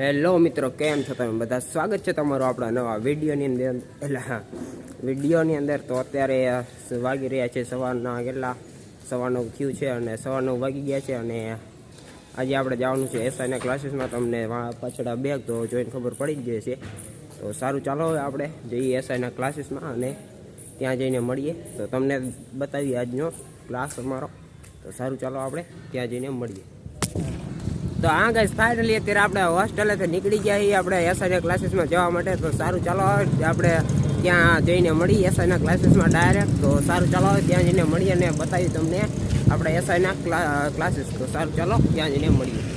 Hello મિત્રો, કેમ છો તમે? બધા સ્વાગત છે તમારું આપણા નવા વિડીયોની અંદર. એટલે હા, વિડીયોની અંદર તો અત્યારે વાગી રહ્યા છે સવારના કેટલા? સવારનું થયું છે અને સવારનું વાગી ગયા છે અને આજે આપણે જવાનું છે એસઆઈના ક્લાસીસમાં તમને પાછળ બેગ તો જોઈને ખબર પડી જ જાય છે તો સારું, ચાલો હવે આપણે જઈએ એસઆઈના ક્લાસીસમાં અને ત્યાં જઈને મળીએ. તો તમને બતાવીએ આજનો ક્લાસ અમારો. તો સારું, ચાલો આપણે ત્યાં જઈને મળીએ. તો આ ગાઈસ ફાઇનલી અત્યારે આપણે હોસ્ટેલેથી નીકળી ગયા છીએ. આપણે એસઆઈના ક્લાસીસમાં જવા માટે. તો સારું ચાલો આપણે ત્યાં જઈને મળીએ એસઆઈના ક્લાસીસમાં ડાયરેક્ટ તો સારું ચાલો ત્યાં જઈને મળીએ અને બતાવી તમને. આપણે એસઆઈના ક્લાસીસ તો સારું ચાલો, ત્યાં જઈને મળીએ.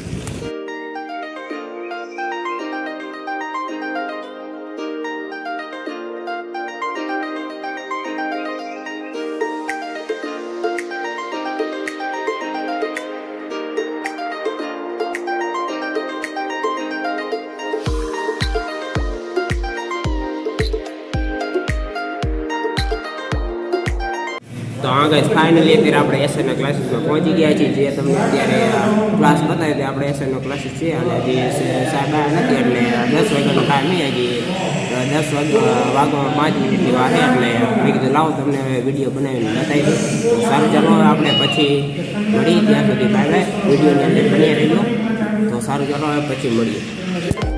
તો આ ગાઈસ ફાઇનલી અત્યારે આપણે એસએનના ક્લાસીસમાં પહોંચી ગયા છીએ. જે તમને અત્યારે ક્લાસ બતાવ્યો તે આપણે એસએનનો ક્લાસીસ છે. અને જે સાહેબ નથી એટલે દસ વાગ્યાનો ટાઈમ નહીં હજી. દસ વાગ વાગવામાં પાંચ મિનિટની વાર એટલે મેં કીધું, લાવો, તમને હવે વીડિયો બનાવીને બતાવી દઉં. સારું, ચાલો આપણે પછી મળીએ ત્યાં સુધી. બાય બાય વિડીયોની અંદર બની રહ્યો તો સારું, ચાલો, હવે પછી મળીએ.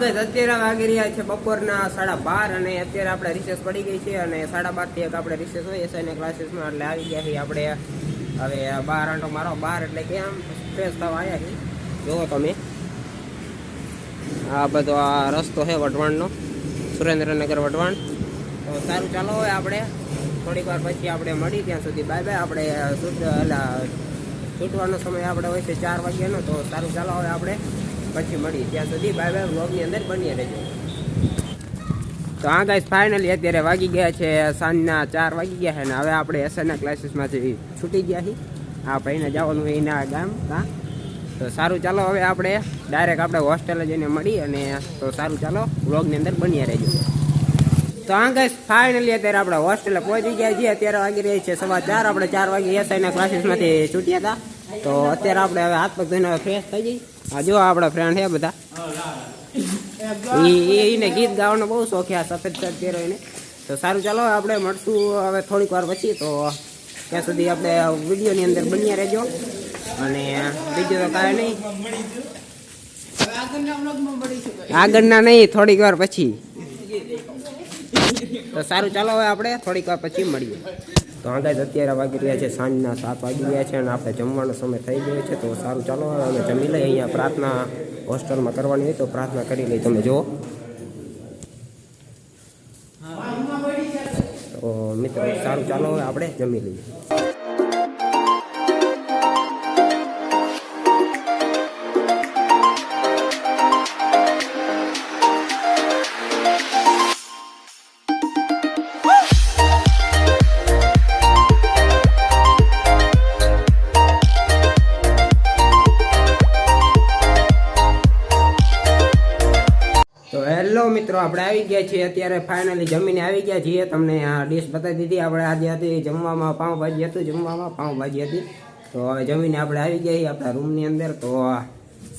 તો અત્યારે વાગી રહ્યા છે બપોરના સાડા બાર અને અત્યારે આપણે રિસેસ પડી ગઈ છે અને સાડા બારથી એક આપણે રિસેસ હોય એસઆઈને ક્લાસીસમાં એટલે આવી ગયા છીએ આપણે. હવે બાર આંટો મારો, બાર એટલે કે આમ ફ્રેશ થવા આવ્યા છીએ. જુઓ તમે. આ બધો આ રસ્તો છે વઢવાણનો, સુરેન્દ્રનગર વઢવાણ. તો સારું ચાલો હવે આપણે. થોડીક વાર પછી આપણે મળી, ત્યાં સુધી બાય બાય આપણે છૂટ એટલે છૂટવાનો સમય આપણે હોય છે ચાર વાગ્યાનો, તો સારું ચાલો હવે આપણે. પછી મળી ત્યાં સુધી બાય બાય વ્લોગની અંદર બની રહેજો. તો આ ગાઈસ ફાઇનલી અત્યારે વાગી ગયા છે, સાંજના ચાર વાગી ગયા છે અને હવે આપણે એસએનના ક્લાસીસમાંથી છૂટી ગયા છીએ. આ ભાઈને જવાનું એના ગામ, હા. તો સારું ચાલો, હવે આપણે ડાયરેક્ટ આપણે હોસ્ટેલે જઈને મળી અને તો સારું ચાલો વ્લોગની અંદર બની રહેજો. તો આ ગાઈસ ફાઇનલી અત્યારે આપણે હોસ્ટેલે પહોંચી ગયા છીએ. અત્યારે વાગી રહી છે સવા ચાર. આપણે ચાર વાગે એસઆઈના ક્લાસીસમાંથી છૂટ્યા હતા. તો અત્યારે આપણે હવે હાથ પગ ધોઈને ફ્રેશ થઈ જઈ આ જો આપણા ફ્રેન્ડ છે બધા. એને ગીત ગાવાનો બહુ શોખ આ સફેદ શર્ટ પહેરો એને. તો સારું ચાલો આપણે મળશું હવે થોડીક વાર પછી. તો ત્યાં સુધી આપણે વિડીયોની અંદર બન્યા રહેજો. અને બીજું તો કાંઈ નહીં. આગળના નહીં થોડીક વાર પછી. તો સારું, ચાલો હવે આપણે થોડીક વાર પછી મળીએ. તો આગળ અત્યારે વાગી રહ્યા છે સાંજના સાત વાગી રહ્યા છે અને આપણે જમવાનો સમય થઈ ગયો છે, તો સારું, ચાલો હવે અમે જમી લઈએ. અહીંયા પ્રાર્થના હોસ્ટેલમાં કરવાની હોય તો પ્રાર્થના કરી લઈ તમે જુઓ. તો મિત્રો, સારું, ચાલો હવે આપણે જમી લઈએ. મિત્રો, આપણે આવી ગયા છીએ અત્યારે ફાઇનલી જમીને આવી ગયા છીએ. તમને આ ડીશ બતાવી દીધી. આપણે આજે હતી જમવામાં પાઉંભાજી હતું, જમવામાં પાઉંભાજી હતી. તો હવે જમીને આપણે આવી ગયા આપણા રૂમની અંદર. તો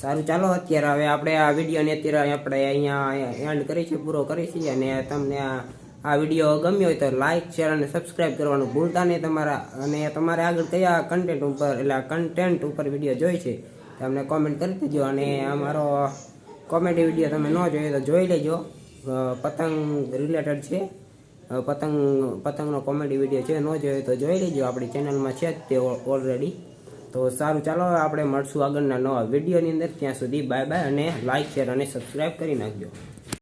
સારું, ચાલો અત્યારે હવે આપણે આ વિડીયોને અત્યારે આપણે અહીંયા એન્ડ કરી પૂરો કરી અને તમને આ વીડિયો ગમ્યો હોય તો લાઇક શેર અને સબસ્ક્રાઈબ કરવાનું ભૂલતા નહીં તમારા. અને તમારે આગળ કયા કન્ટેન્ટ ઉપર, એટલે કન્ટેન્ટ ઉપર વીડિયો જોઈ છે તમને કોમેન્ટ કરી દેજો. અને અમારો કોમેડી વીડિયો તમે ન જોઈએ તો જોઈ લેજો. પતંગ રિલેટેડ છે. પતંગ, પતંગનો કોમેડી વીડિયો છે. ન જોઈએ તો જોઈ લેજો. આપણી ચેનલમાં છે જ તે ઓલરેડી તો સારું, ચાલો આપણે મળશું આગળના નવા વિડીયોની અંદર. ત્યાં સુધી બાય બાય અને લાઇક શેર અને સબસ્ક્રાઈબ કરી નાખજો.